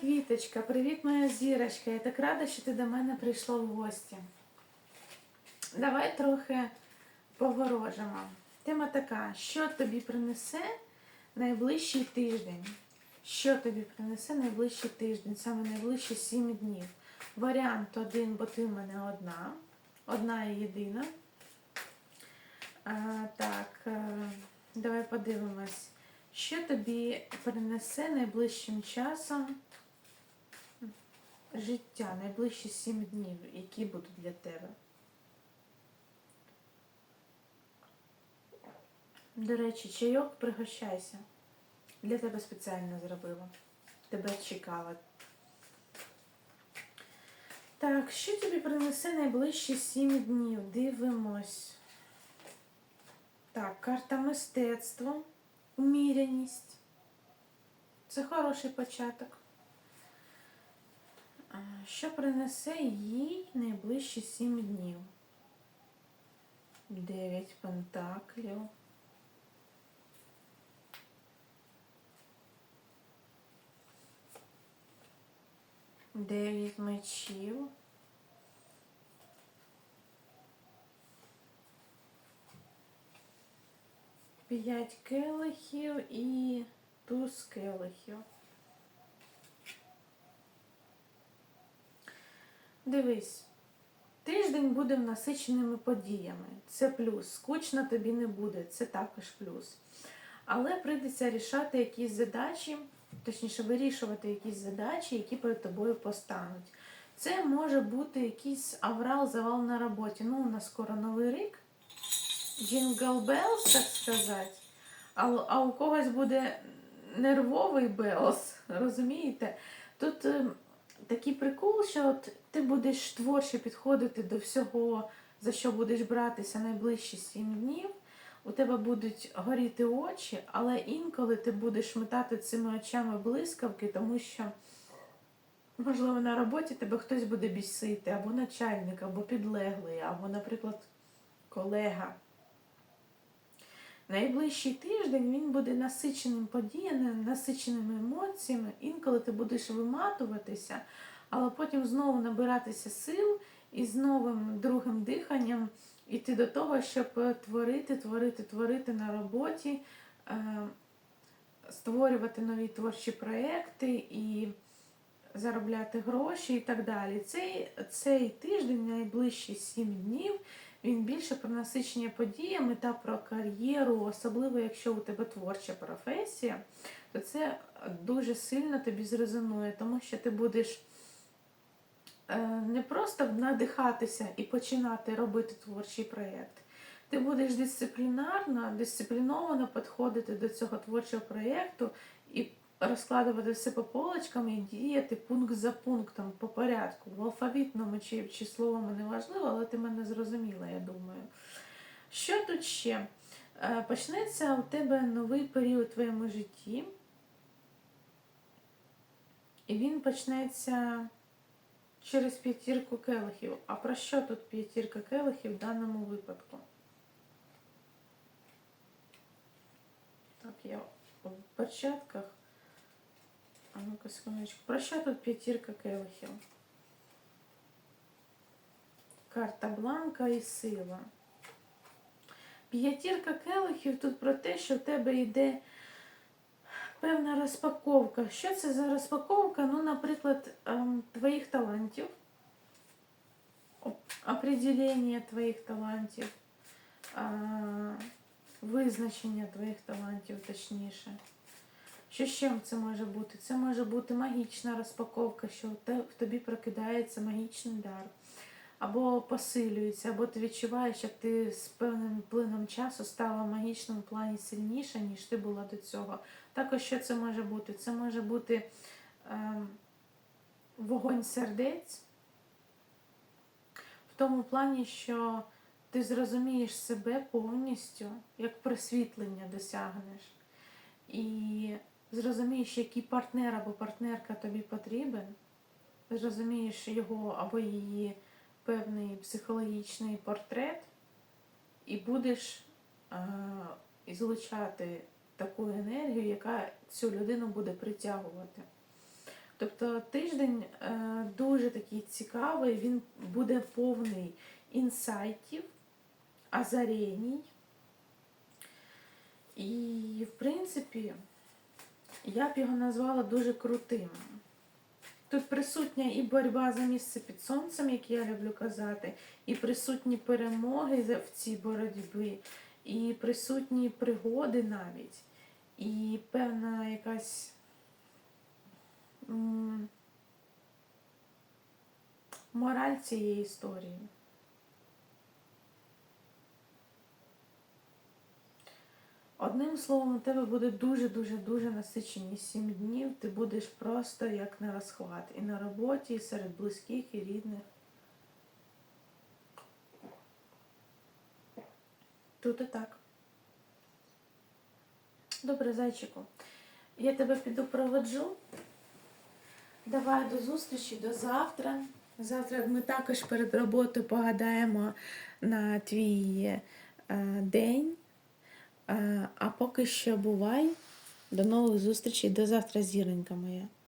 квіточка, привіт, моя зірочка. Я так рада, що ти до мене прийшла в гості. Давай трохи поворожимо. Тема така, що тобі принесе найближчий тиждень? Що тобі принесе найближчий тиждень, саме найближчі 7 днів? Варіант один, бо ти в мене одна, одна і єдина. А, так, е, давай подивимось. Що тобі принесе найближчим часом життя, найближчі сім днів, які будуть для тебе? До речі, чайок пригощайся. Для тебе спеціально зробила. Тебе чекала. Так, що тобі принесе найближчі сім днів? Дивимось. Так, карта мистецтва уміряність. Це хороший початок. Що принесе їй найближчі сім днів? Дев'ять пентаклів. Дев'ять мечів. П'ять келихів і туз келихів. Дивись, тиждень буде насиченими подіями. Це плюс. Скучно тобі не буде, це також плюс. Але прийдеться рішати якісь задачі, точніше, вирішувати якісь задачі, які перед тобою постануть. Це може бути якийсь аврал-завал на роботі. Ну, у нас скоро новий рік. Джингл Белс, так сказати. А, а у когось буде нервовий Белс, розумієте? Тут е, такий прикол, що от ти будеш творче підходити до всього, за що будеш братися найближчі сім днів. У тебе будуть горіти очі, але інколи ти будеш метати цими очами блискавки, тому що, можливо, на роботі тебе хтось буде бісити, або начальник, або підлеглий, або, наприклад, колега. Найближчий тиждень він буде насиченим подіями, насиченими емоціями. Інколи ти будеш виматуватися, але потім знову набиратися сил і з новим другим диханням іти до того, щоб творити, творити, творити на роботі, е, створювати нові творчі проекти і заробляти гроші і так далі. Цей, цей тиждень, найближчі сім днів, він більше про насичення подіями та про кар'єру, особливо якщо у тебе творча професія, то це дуже сильно тобі зрезонує, тому що ти будеш е, не просто надихатися і починати робити творчий проєкт. Ти будеш дисциплінарно, дисципліновано підходити до цього творчого проєкту і розкладувати все по полочкам і діяти пункт за пунктом по порядку. В алфавітному чи, чи словами не важливо, але ти мене зрозуміла, я думаю. Що тут ще? Е, Почнеться у тебе новий період у твоєму житті. І він почнеться через п'ятірку келихів. А про що тут п'ятірка келихів в даному випадку? Так, я в початках. А ну-ка, секундочку. Про що тут п'ятірка келихів? Карта бланка і сила. П'ятірка келихів тут про те, що в тебе йде певна розпаковка. Що це за розпаковка? Ну, наприклад, ем, твоїх талантів, определення твоїх талантів, визначення твоїх талантів, точніше. Що ще це може бути? Це може бути магічна розпаковка, що в тобі прокидається магічний дар. Або посилюється, або ти відчуваєш, як ти з певним плином часу стала в магічному плані сильніша, ніж ти була до цього. Також що це може бути? Це може бути ем, вогонь сердець, в тому плані, що ти зрозумієш себе повністю, як просвітлення досягнеш. І зрозумієш, який партнер або партнерка тобі потрібен, зрозумієш його або її певний психологічний портрет, і будеш е, ізлучати таку енергію, яка цю людину буде притягувати. Тобто тиждень е, дуже такий цікавий, він буде повний інсайтів, озареній. І, в принципі, я б його назвала дуже крутим. Тут присутня і боротьба за місце під сонцем, як я люблю казати, і присутні перемоги в цій боротьбі, і присутні пригоди навіть, і певна якась мораль цієї історії. Одним словом, у тебе буде дуже-дуже-дуже насичені сім днів. Ти будеш просто як на розхват. І на роботі, і серед близьких, і рідних. Тут і так. Добре, зайчику. Я тебе піду проводжу. Давай до зустрічі, до завтра. Завтра ми також перед роботою погадаємо на твій е, день. Е, А поки що бувай. До нових зустрічей. До завтра, зіронька моя.